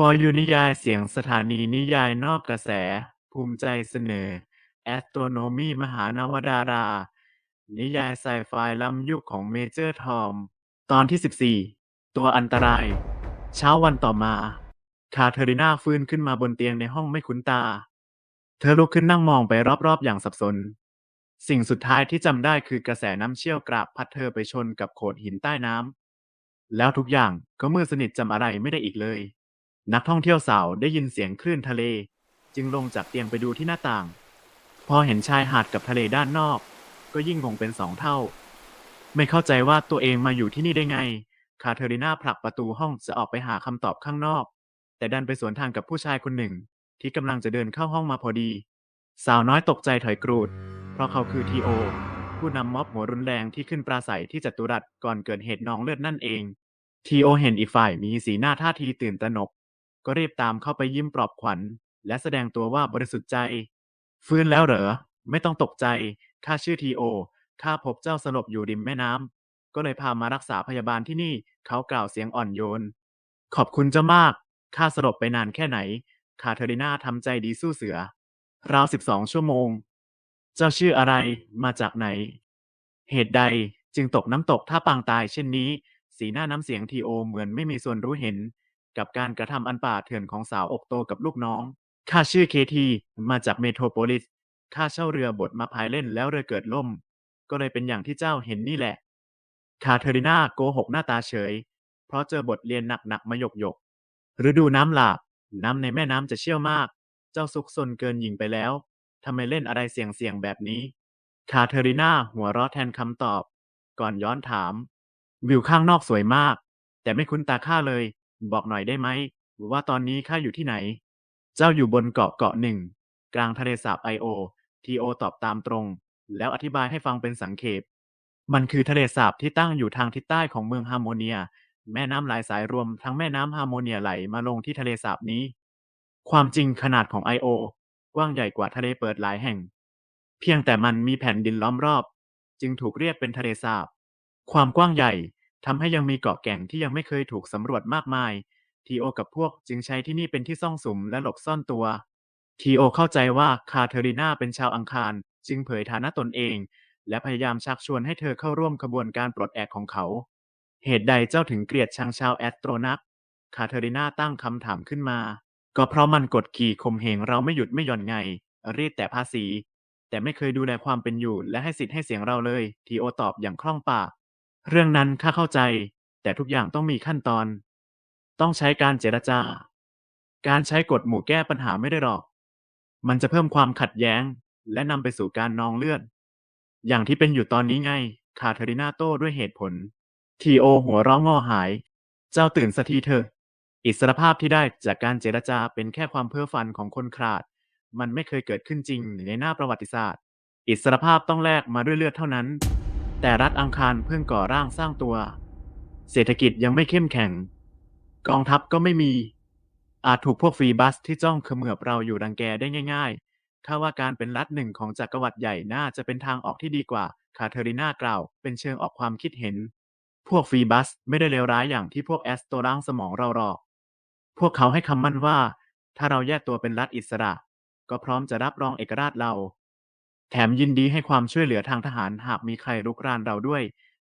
For You นิยายเสียงสถานีนิยายนอกกระแส ภูมิใจเสนอ Astronomy มหานวดารา นิยายไซไฟล้ำยุคของเมเจอร์ทอม ตอนที่ 14 ตัวอันตราย เช้าวันต่อมา คาเทอริน่าฟื้นขึ้นมาบนเตียงในห้องไม่คุ้นตา เธอลุกขึ้นนั่งมองไปรอบๆอย่างสับสน สิ่งสุดท้ายที่จำได้คือกระแสน้ำเชี่ยวกราบพัดเธอไปชนกับโขดหินใต้น้ำแล้วทุกอย่างก็มืดสนิทจำอะไรไม่ได้อีกเลย นักท่องเที่ยวสาวได้ยินเสียงคลื่นทะเล จึงลงจากเตียงไปดูที่หน้าต่าง พอเห็นชายหาดกับทะเลด้านนอก ก็ยิ่งคงเป็นสองเท่า ไม่เข้าใจว่าตัวเองมาอยู่ที่นี่ได้ไง คาเทอริน่าผลักประตูห้องจะออกไปหาคำตอบข้างนอก แต่ดันไปสวนทางกับผู้ชายคนหนึ่ง ที่กำลังจะเดินเข้าห้องมาพอดี สาวน้อยตกใจถอยกรูด เพราะเขาคือทีโอผู้นำม็อบหัวรุนแรงที่ขึ้นปราศัยที่จัตุรัสก่อนเกิดเหตุนองเลือดนั่นเอง ทีโอเห็นอีกฝ่ายมีสีหน้าท่าทีตื่นตระหนก ก็รีบตามเข้าไปยิ้มปลอบขวัญ และแสดงตัวว่าบริสุทธิ์ใจ ฟื้นแล้วเหรอ ไม่ต้องตกใจข้าชื่อทีโอข้าพบเจ้าสลบอยู่ริมแม่น้ำก็เลยพามารักษาพยาบาลที่นี่เขากล่าวเสียงอ่อนโยน ขอบคุณเจ้ามากข้าสลบไปนานแค่ไหนคาเทอริน่าทำใจดีสู้เสือ ราวสิบสองชั่วโมง เจ้าชื่ออะไรมาจากไหน เหตุใดจึงตกน้ำตกท่าปางตายเช่นนี้ สีหน้าน้ำเสียงทีโอเหมือนไม่มีส่วนรู้เห็น กับการกระทำอันป่าเถื่อนของสาวอกโตกับลูกน้อง ข้าชื่อเคที มาจากเมโทรโพลิส ข้าเช่าเรือบดมาพายเล่นแล้วเรือเกิดล่ม ก็เลยเป็นอย่างที่เจ้าเห็นนี่แหละ คาเทอริน่าโกหกหน้าตาเฉย เพราะเจอบทเรียนหนักๆมาหยกหยกฤดูน้ำหลากน้ำในแม่น้ำจะเชี่ยวมาก เจ้าซุกซนเกินหญิงไปแล้วทำไมเล่นอะไรเสี่ยงๆแบบนี้ คาเทอริน่าหัวเราะแทนคำตอบ ก่อนย้อนถาม วิวข้างนอกสวยมาก แต่ไม่คุ้นตาข้าเลย บอกหน่อยได้ไหมว่าตอนนี้ข้าอยู่ที่ไหน เจ้าอยู่บนเกาะเกาะหนึ่ง กลางทะเลสาบไอโอ ทีโอตอบตามตรง แล้วอธิบายให้ฟังเป็นสังเขป มันคือทะเลสาบที่ตั้งอยู่ทางทิศใต้ของเมืองฮาร์โมเนีย แม่น้ำหลายสายรวมทั้งแม่น้ำฮาร์โมเนียไหลมาลงที่ทะเลสาบนี้ ความจริงขนาดของไอโอกว้างใหญ่กว่าทะเลเปิดหลายแห่ง เพียงแต่มันมีแผ่นดินล้อมรอบ จึงถูกเรียกเป็นทะเลสาบ ความกว้างใหญ่ ทำให้ยังมีเกาะแก่งที่ยังไม่เคยถูกสำรวจมากมาย ทีโอกับพวกจึงใช้ที่นี่เป็นที่ซ่องสุมและหลบซ่อนตัว ทีโอเข้าใจว่าคาเทอรีนาเป็นชาวอังคาร จึงเผยฐานะตนเอง และพยายามชักชวนให้เธอเข้าร่วมขบวนการปลดแอกของเขา เหตุใดเจ้าถึงเกลียดชังชาวแอสโตรนัก คาเทอรีนาตั้งคำถามขึ้นมา ก็เพราะมันกดขี่ข่มเหงเราไม่หยุดไม่หย่อนไง รีดแต่ภาษี แต่ไม่เคยดูแลความเป็นอยู่ และให้สิทธิ์ให้เสียงเราเลย ทีโอตอบอย่างคล่องปาก เรื่องนั้นข้าเข้าใจ แต่ทุกอย่างต้องมีขั้นตอน ต้องใช้การเจรจา การใช้กฎหมู่แก้ปัญหาไม่ได้หรอก มันจะเพิ่มความขัดแย้ง และนำไปสู่การนองเลือด อย่างที่เป็นอยู่ตอนนี้ไง คาเทอรินาโต้ด้วยเหตุผล ทีโอหัวเร้องงอหาย เจ้าตื่นสักทีเถอะ อิสรภาพที่ได้จากการเจรจาเป็นแค่ความเพ้อฝันของคนขาด มันไม่เคยเกิดขึ้นจริงในหน้าประวัติศาสตร์ อิสรภาพต้องแลกมาด้วยเลือดเท่านั้น แต่รัฐอังคารเพิ่งก่อร่างสร้างตัว เศรษฐกิจยังไม่เข้มแข็ง กองทัพก็ไม่มี อาจถูกพวกฟรีบัสที่จ้องเขมือบเราอยู่รังแกได้ง่ายๆข้าว่าการเป็นรัฐหนึ่งของจักรวรรดิใหญ่น่าจะเป็นทางออกที่ดีกว่า คาเทอริน่ากล่าว เป็นเชิงออกความคิดเห็น พวกฟรีบัสไม่ได้เลวร้ายอย่างที่พวกแอสโตร่างสมองเราหรอก พวกเขาให้คำมั่นว่า ถ้าเราแยกตัวเป็นรัฐอิสระ ก็พร้อมจะรับรองเอกราชเรา แถมยินดีให้ความช่วยเหลือทางทหารหากมีใครรุกรานเราด้วย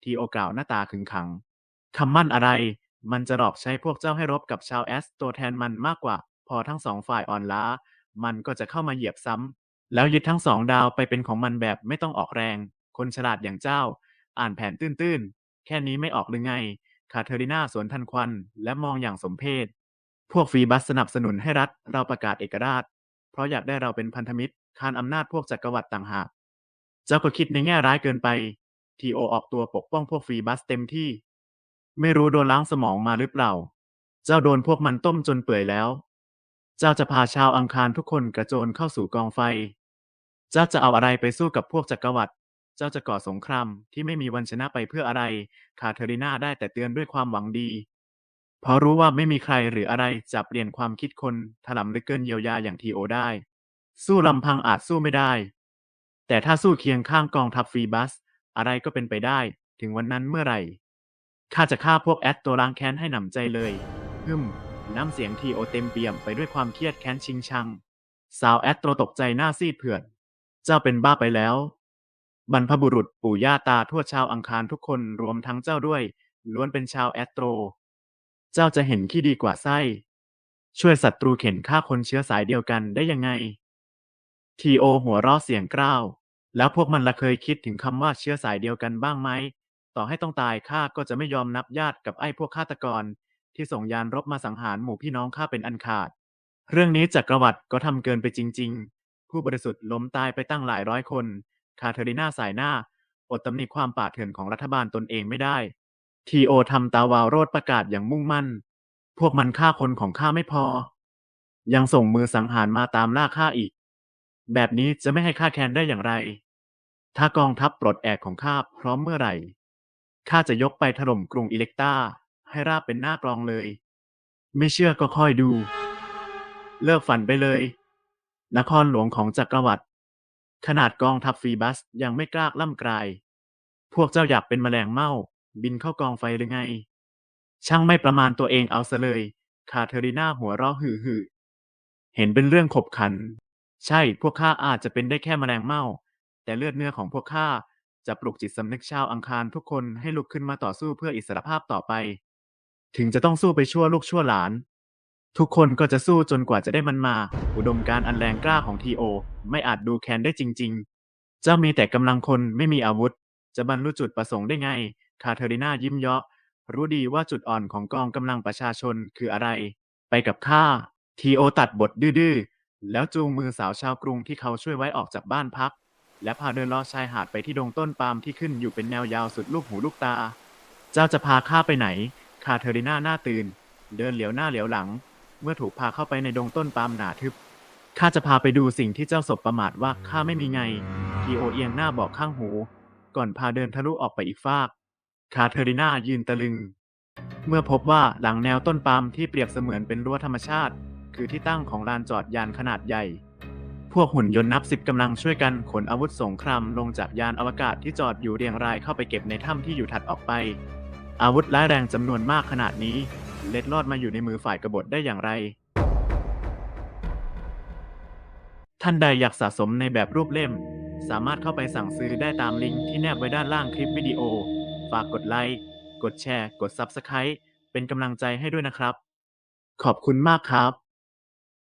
ทีโอกล่าวหน้าตาขึงขัง คำมั่นอะไร มันจะหลอกใช้พวกเจ้าให้รบกับชาวแอสตัวแทนมันมากกว่า พอทั้งสองฝ่ายอ่อนล้า มันก็จะเข้ามาเหยียบซ้ำ แล้วยึดทั้งสองดาวไปเป็นของมันแบบไม่ต้องออกแรง คนฉลาดอย่างเจ้า อ่านแผนตื้นๆ แค่นี้ไม่ออกหรือไง คาเทอริน่าสวนทันควัน และมองอย่างสมเพชพวกฟีบัสสนับสนุนให้รัฐเราประกาศเอกราช เพราะอยากได้เราเป็นพันธมิตร คานอำนาจพวกจักรวรรดิต่างหาก เจ้าก็คิดในแง่ร้ายเกินไป ทีโอออกตัวปกป้องพวกฟรีบัสเต็มที่ ไม่รู้โดนล้างสมองมาหรือเปล่า เจ้าโดนพวกมันต้มจนเปื่อยแล้ว เจ้าจะพาชาวอังคารทุกคนกระโจนเข้าสู่กองไฟ เจ้าจะเอาอะไรไปสู้กับพวกจักรวรรดิ เจ้าจะก่อสงครามที่ไม่มีวันชนะไปเพื่ออะไร คาเทอริน่าได้แต่เตือนด้วยความหวังดีเพราะรู้ว่าไม่มีใครหรืออะไรจะเปลี่ยนความคิดคนถล่มลึกเกินเยียวยาอย่างทีโอได้ สู้ลำพังอาจสู้ไม่ได้ แต่ถ้าสู้เคียงข้างกองทัพฟรีบัส อะไรก็เป็นไปได้ ถึงวันนั้นเมื่อไหร่ข้าจะฆ่าพวกแอดตัวล้างแค้นให้หนำใจเลยฮึมน้ำเสียงทีโอเต็มเปี่ยมไปด้วยความเครียดแค้นชิงชัง สาวแอสโตรตกใจหน้าซีดเผือด เจ้าเป็นบ้าไปแล้ว บรรพบุรุษปู่ย่าตาทั่วชาวอังคารทุกคนรวมทั้งเจ้าด้วย ล้วนเป็นชาวแอสโตร เจ้าจะเห็นขี้ดีกว่าไส้ ช่วยศัตรูเข็นฆ่าคนเชื้อสายเดียวกันได้ยังไง ทีโอหัวเราะเสียงกร้าว แล้วพวกมันละเคยคิดถึงคำว่าเชื้อสายเดียวกันบ้างไหม ต่อให้ต้องตายข้าก็จะไม่ยอมนับญาติกับไอ้พวกฆาตกร ที่ส่งยานรบมาสังหารหมู่พี่น้องข้าเป็นอันขาด เรื่องนี้จักรวรรดิก็ทำเกินไปจริง ๆ ผู้บริสุทธิ์ล้มตายไปตั้งหลายร้อยคน คาเทอริน่าสายหน้า อดตำหนิความป่าเถื่อนของรัฐบาลตนเองไม่ได้ ทีโอทำตาวาวโรดประกาศอย่างมุ่งมั่น พวกมันฆ่าคนของข้าไม่พอ ยังส่งมือสังหารมาตามล่าข้าอีก แบบนี้จะไม่ให้ข้าแค้นได้อย่างไร ถ้ากองทัพปลดแอกของข้าพร้อมเมื่อไหร่ ข้าจะยกไปถล่มกรุงอิเล็กตาให้ราบเป็นหน้ากรองเลย ไม่เชื่อก็ค่อยดู เลิกฝันไปเลย นครหลวงของจักรวรรดิ ขนาดกองทัพฟีบัสยังไม่กล้าล่ำกลาย พวกเจ้าอยากเป็นแมลงเม่า บินเข้ากองไฟหรือไง ช่างไม่ประมาณตัวเองเอาซะเลย คาเทอรีนาหัวเราะหือหือเห็นเป็นเรื่องขบขัน ใช่ พวกข้าอาจจะเป็นได้แค่แมลงเม่า แต่เลือดเนื้อของพวกข้าจะปลุกจิตสำนึกชาวอังคารทุกคนให้ลุกขึ้นมาต่อสู้เพื่ออิสรภาพต่อไป ถึงจะต้องสู้ไปชั่วลูกชั่วหลาน ทุกคนก็จะสู้จนกว่าจะได้มันมา อุดมการณ์อันแรงกล้าของทีโอ ไม่อาจดูแคลนได้จริง ๆ เจ้ามีแต่กำลังคนไม่มีอาวุธ จะบรรลุจุดประสงค์ได้ไง คาเทอรินายิ้มเยาะ รู้ดีว่าจุดอ่อนของกองกำลังประชาชนคืออะไร ไปกับข้าทีโอตัดบทดื้อๆ แล้วจูงมือสาวชาวกรุงที่เขาช่วยไว้ออกจากบ้านพัก และพาเดินลอดชายหาดไปที่ดงต้นปาล์มที่ขึ้นอยู่เป็นแนวยาวสุดลูกหูลูกตา เจ้าจะพาข้าไปไหน คาเทอริน่าหน้าตื่น เดินเหลียวหน้าเหลียวหลัง เมื่อถูกพาเข้าไปในดงต้นปาล์มหนาทึบ ข้าจะพาไปดูสิ่งที่เจ้าสบประมาทว่าข้าไม่มีไงทีโอเอียงหน้าบอกข้างหู ก่อนพาเดินทะลุออกไปอีกฟาก คาเทอริน่ายืนตะลึง เมื่อพบว่าหลังแนวต้นปาล์มที่เปรียบเสมือนเป็นรั้วธรรมชาติ คือที่ตั้งของลานจอดยานขนาดใหญ่ พวกหุ่นยนต์นับสิบกำลังช่วยกันขนอาวุธสงครามลงจากยานอวกาศที่จอดอยู่เรียงรายเข้าไปเก็บในถ้ำที่อยู่ถัดออกไป อาวุธร้ายแรงจำนวนมากขนาดนี้ เล็ดลอดมาอยู่ในมือฝ่ายกบฏได้อย่างไร ท่านใดอยากสะสมในแบบรูปเล่ม สามารถเข้าไปสั่งซื้อได้ตามลิงก์ที่แนบไว้ด้านล่างคลิปวิดีโอ ฝากกดไลค์กดแชร์ กด Subscribe เป็นกำลังใจให้ด้วยนะครับ ขอบคุณมากครับ